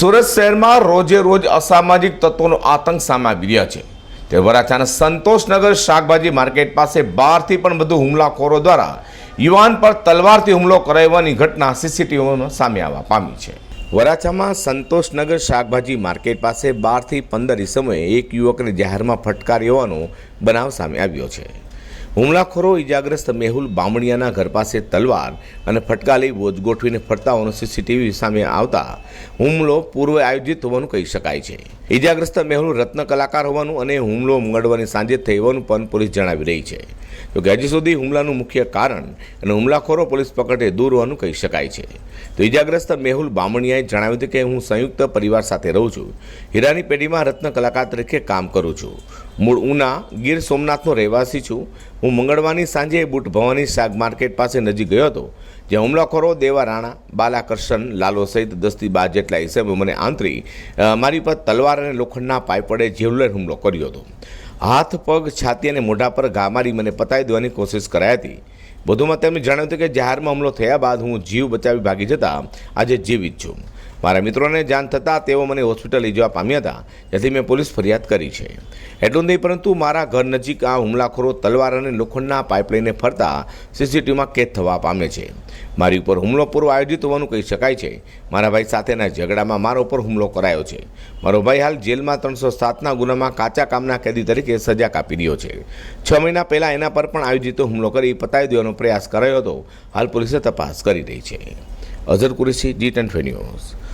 સુરત શહેરમાં રોજે રોજ અસામાજિક તત્વોનો આતંક સામે આવી રહ્યા છે. તે વરાછાના સંતોષનગર શાકભાજી માર્કેટ પાસે બહારથી પણ વધુ હુમલાખોરો દ્વારા યુવાન પર તલવારથી હુમલો કરાવવાની ઘટના સીસીટીવીમાં સામે આવવા પામી છે. વરાછામાં સંતોષનગર શાકભાજી માર્કેટ પાસે બારથી પંદર સમયે એક યુવકને જાહેરમાં ફટકારી હોવાનો બનાવ સામે આવ્યો છે. હુમલાખોરો ઇજાગ્રસ્ત મેહુલ બામણિયાના ઘર પાસે તલવાર અને ફટકા લઈ બોજ ગોઠવીને ફરતા હોવાનો સીસીટીવી સામે આવતા હુમલો પૂર્વ આયોજિત હોવાનું કહી શકાય છે. ઇજાગ્રસ્ત મેહુલ રત્ન કલાકાર હોવાનું અને હુમલો મંગળવારની સાંજે થઈ હોવાનું પણ પોલીસ જણાવી રહી છે. જોકે હજી સુધી હુમલાનું મુખ્ય કારણ અને હુમલાખોરો પોલીસ પકડે દૂર હોવાનું કહી શકાય છે. તો ઇજાગ્રસ્ત મેહુલ બામણિયાએ જણાવ્યું હતું કે હું સંયુક્ત પરિવાર સાથે રહું છું. હીરાની પેઢીમાં રત્ન કલાકાર તરીકે કામ કરું છું. મૂળ ઉના, ગીર સોમનાથનો રહેવાસી છું. હું મંગળવારની સાંજે બુટ ભવાની શાક માર્કેટ પાસે નજીક ગયો હતો, જ્યાં હુમલાખોરો દેવા રાણા બાલાકર્ષણ, લાલો સહિત દસથી બાર જેટલા હિસાબે મને આંતરી મારી પર તલવાર અને લોખંડના પાઇપ વડે હુમલો કર્યો હતો. હાથ, પગ, છાતી અને મોઢા પર ઘા મારી મને પતાવી દેવાની કોશિશ કરાઈ હતી. વધુમાં તેમણે જણાવ્યું હતું કે જાહેરમાં હુમલો થયા બાદ હું જીવ બચાવી ભાગી જતા આજે જીવિત છું. મારા મિત્રોને જાણ થતાં તેઓ મને હોસ્પિટલ લઈ જવા પામ્યા હતા, જેથી મેં પોલીસ ફરિયાદ કરી છે. એટલું નહીં, પરંતુ મારા ઘર નજીક આ હુમલાખોરો તલવાર અને લોખંડના પાઇપ લઈને ફરતા સીસીટીવીમાં કેદ થવા પામે છે. મારી ઉપર હુમલો પૂર્વ આયોજિત હોવાનું કહી શકાય છે. મારા ભાઈ સાથેના ઝઘડામાં મારા ઉપર હુમલો કરાયો છે. મારો ભાઈ હાલ જેલમાં ત્રણસો સાતના ગુનામાં કાચા કામના કેદી તરીકે સજા કાપી રહ્યો છે. છ મહિના પહેલાં એના પર પણ આયોજિત હુમલો કરી પતાવી દેવાનો પ્રયાસ કરાયો હતો. હાલ પોલીસે તપાસ કરી રહી છે. Azhar Qureshi, G ten news.